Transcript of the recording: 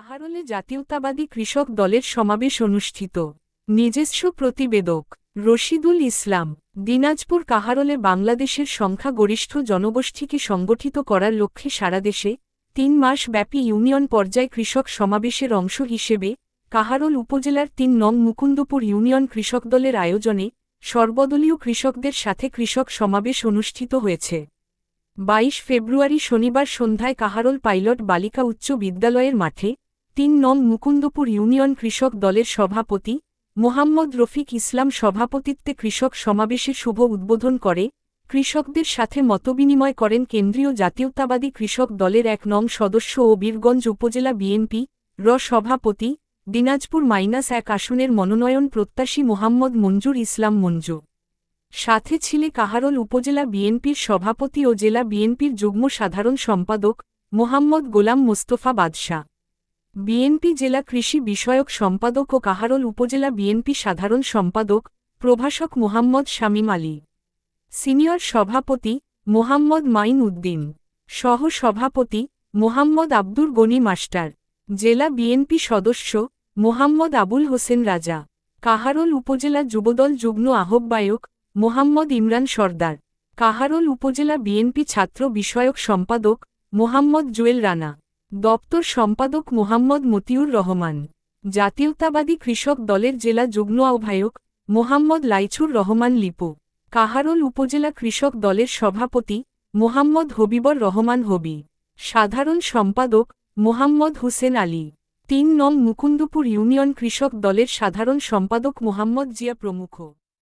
কাহারোলে জাতীয়তাবাদী কৃষক দলের সমাবেশ অনুষ্ঠিত। নিজস্ব প্রতিবেদক, রশিদুল ইসলাম, দিনাজপুর কাহারোলে বাংলাদেশের সংখ্যাগরিষ্ঠ জনগোষ্ঠীকে সংগঠিত করার লক্ষ্যে সারা দেশে তিন মাস ব্যাপী ইউনিয়ন পর্যায় কৃষক সমাবেশের অংশ হিসেবে কাহারোল উপজেলার তিন নং মুকুন্দপুর ইউনিয়ন কৃষক দলের আয়োজনে সর্বদলীয় কৃষকদের সাথে কৃষক সমাবেশ অনুষ্ঠিত হয়েছে। বাইশ ফেব্রুয়ারি শনিবার সন্ধ্যায় কাহারোল পাইলট বালিকা উচ্চ বিদ্যালয়ের মাঠে তিন নং মুকুন্দপুর ইউনিয়ন কৃষক দলের সভাপতি, মোহাম্মদ রফিক ইসলাম সভাপতিত্বে কৃষক সমাবেশের শুভ উদ্বোধন করে, কৃষকদের সাথে মতবিনিময় করেন কেন্দ্রীয় জাতীয়তাবাদী কৃষক দলের এক নং সদস্য ও বীরগঞ্জ উপজেলা বিএনপি র সভাপতি, দিনাজপুর মাইনাস এক আসনের মনোনয়ন প্রত্যাশী মোহাম্মদ মঞ্জুর ইসলাম মঞ্জু। সাথে ছিলে কাহারোল উপজেলা বিএনপির সভাপতি ও জেলা বিএনপির যুগ্ম সাধারণ সম্পাদক মোহাম্মদ গোলাম মোস্তফা বাদশাহ। বিএনপি জেলা কৃষি বিষয়ক সম্পাদক ও কাহারোল উপজেলা বিএনপি সাধারণ সম্পাদক প্রভাষক মোহাম্মদ শামীম আলী। সিনিয়র সভাপতি মোহাম্মদ মাইন উদ্দিন। সহ সভাপতি মোহাম্মদ আব্দুর গনি মাস্টার। জেলা বিএনপি সদস্য মোহাম্মদ আবুল হোসেন রাজা। কাহারোল উপজেলা যুবদল যুগ্ম আহ্বায়ক মোহাম্মদ ইমরান সর্দার। কাহারোল উপজেলা বিএনপি ছাত্র বিষয়ক সম্পাদক মোহাম্মদ জুয়েল রানা। দপ্তর সম্পাদক মোহাম্মদ মতিউর রহমান, জাতীয়তাবাদী কৃষক দলের জেলা যুগ্ম আহ্বায়ক মোহাম্মদ লাইছুর রহমান লিপু, কাহারোল উপজেলা কৃষক দলের সভাপতি মোহাম্মদ হবিবর রহমান হবি, সাধারণ সম্পাদক মোহাম্মদ হুসেন আলী, তিন নং মুকুন্দপুর ইউনিয়ন কৃষক দলের সাধারণ সম্পাদক মোহাম্মদ জিয়া প্রমুখ।